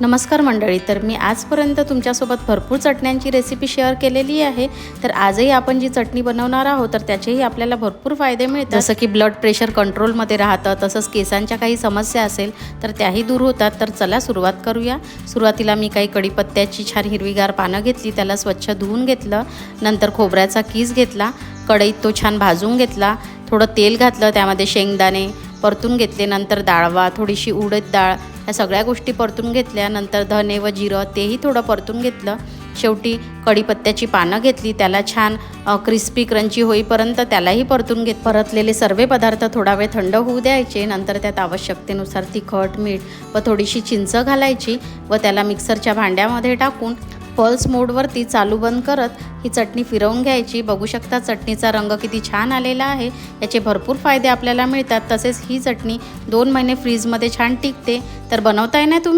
नमस्कार मंडळी तर मी आजपर्यंत तुमच्यासोबत भरपूर चटण्यांची रेसिपी शेअर केलेली आहे. तर आजही आपण जी चटणी बनवणार आहोत तर त्याचेही आपल्याला भरपूर फायदे मिळतात. जसं की ब्लड प्रेशर कंट्रोलमध्ये राहतं तसंच केसांच्या काही समस्या असेल तर त्याही दूर होतात. तर चला सुरुवात करूया. सुरुवातीला मी काही कढीपत्त्याची छान हिरवीगार पानं घेतली त्याला स्वच्छ धुवून घेतलं. नंतर खोबऱ्याचा कीस घेतला. कढईत तो छान भाजून घेतला. थोडं तेल घातलं त्यामध्ये शेंगदाणे परतून घेतले. नंतर डाळवा थोडीशी उडद डाळ या सगळ्या गोष्टी परतून घेतल्या. नंतर धने व जिरं तेही थोडं परतून घेतलं. शेवटी कढीपत्त्याची पानं घेतली. त्याला छान क्रिस्पी क्रंची होईपर्यंत त्यालाही परतून घेत परतलेले सर्व पदार्थ थोडा वेळ थंड होऊ द्यायचे. नंतर त्यात आवश्यकतेनुसार तिखट मीठ व थोडीशी चिंच घालायची व त्याला मिक्सरच्या भांड्यामध्ये टाकून पल्स मोडवरती चालू बंद करत ही चटणी फिरवून घ्यायची. बघू शकता चटणीचा रंग किती छान आलेला आहे. याचे भरपूर फायदे आपल्याला मिळतात. तसेच ही चटणी दोन महिने फ्रीजमध्ये छान टिकते. तर बनवताय ना तुम्ही?